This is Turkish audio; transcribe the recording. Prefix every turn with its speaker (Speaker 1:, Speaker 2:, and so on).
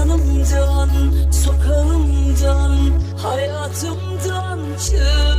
Speaker 1: yanımdan, sokağımdan, hayatımdan çıkma.